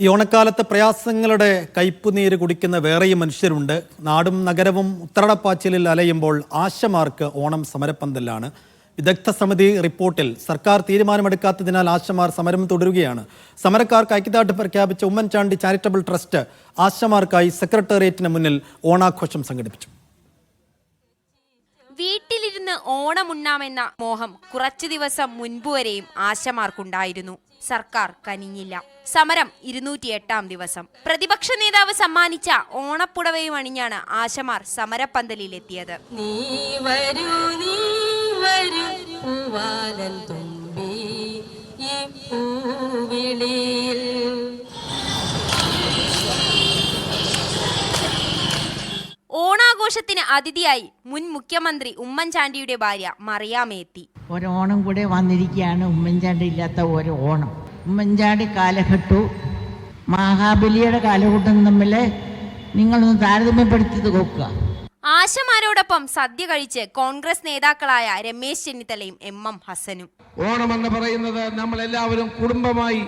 ഈ ഓണക്കാലത്ത് പ്രയാസങ്ങളുടെ കയ്പുനീര് കുടിക്കുന്ന വേറെയും മനുഷ്യരുണ്ട്. നാടും നഗരവും ഉത്തരടപ്പാച്ചിലിൽ അലയുമ്പോൾ ആശമാർക്ക് ഓണം സമരപ്പന്തലാണ്. വിദഗ്ധ സമിതി റിപ്പോർട്ടിൽ സർക്കാർ തീരുമാനമെടുക്കാത്തതിനാൽ ആശമാർ സമരം തുടരുകയാണ്. സമരക്കാർക്ക് ഐക്യദാർഢ്യം പ്രഖ്യാപിച്ച ഉമ്മൻചാണ്ടി ചാരിറ്റബിൾ ട്രസ്റ്റ് ആശമാർക്കായി സെക്രട്ടേറിയറ്റിന് മുന്നിൽ ഓണാഘോഷം സംഘടിപ്പിച്ചു. വീട്ടിലിരുന്ന് ഓണമുണ്ണാമെന്ന മോഹം കുറച്ചു ദിവസം മുൻപ് വരെയും ആശമാർക്കുണ്ടായിരുന്നു. സർക്കാർ കനിഞ്ഞില്ല. സമരം ഇരുന്നൂറ്റി എട്ടാം ദിവസം. പ്രതിപക്ഷ നേതാവ് സമ്മാനിച്ച ഓണപ്പുടവയും അണിഞ്ഞാണ് ആശമാർ സമരപ്പന്തലിലെത്തിയത്. നീ വരൂ നീ പൂവാലൻ തുമ്പി ഓണാഘോഷത്തിന് അതിഥിയായി മുൻ മുഖ്യമന്ത്രി ഉമ്മൻചാണ്ടിയുടെ ഭാര്യ മറിയാമേത്തി. ഒരോണം കൂടെ വന്നിരിക്കുകയാണ് ഉമ്മൻചാണ്ടി ഇല്ലാത്ത ഒരു ഓണം ഉമ്മൻചാണ്ടി കാലഘട്ടവും മഹാബലിയുടെ കാലഘട്ടം തമ്മിൽ നിങ്ങളൊന്ന് താരതമ്യപ്പെടുത്തി നോക്കുക. ആശമാരോടൊപ്പം സദ്യ കഴിച്ച് കോൺഗ്രസ് നേതാക്കളായ രമേശ് ചെന്നിത്തലയും എം എം ഹസനും. ഓണം എന്ന് പറയുന്നത് നമ്മൾ എല്ലാവരും കുടുംബമായി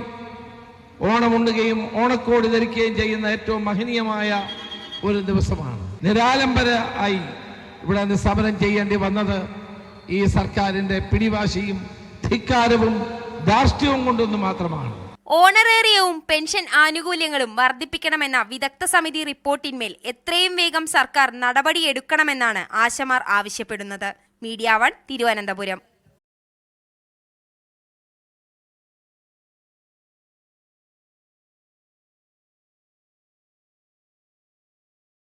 ഓണമുണ്ണുകയും ഓണക്കോടി ധരിക്കുകയും ചെയ്യുന്ന ഏറ്റവും മഹനീയമായ ഒരു ദിവസമാണ്. നിരാലംബര ആയി ഇവിടെ നിന്ന് സമരം ചെയ്യേണ്ടി വന്നത് ഈ സർക്കാരിന്റെ പിടിവാശിയും ധിക്കാരവും ധാർഷ്ട്യവും കൊണ്ടൊന്നു മാത്രമാണ്. ഓണറേറിയവും പെൻഷൻ ആനുകൂല്യങ്ങളും വർദ്ധിപ്പിക്കണമെന്ന വിദഗ്ധ സമിതി റിപ്പോർട്ടിന്മേൽ എത്രയും വേഗം സർക്കാർ നടപടിയെടുക്കണമെന്നാണ് ആശമാർ ആവശ്യപ്പെടുന്നത്. Media one Thiruvananthapuram.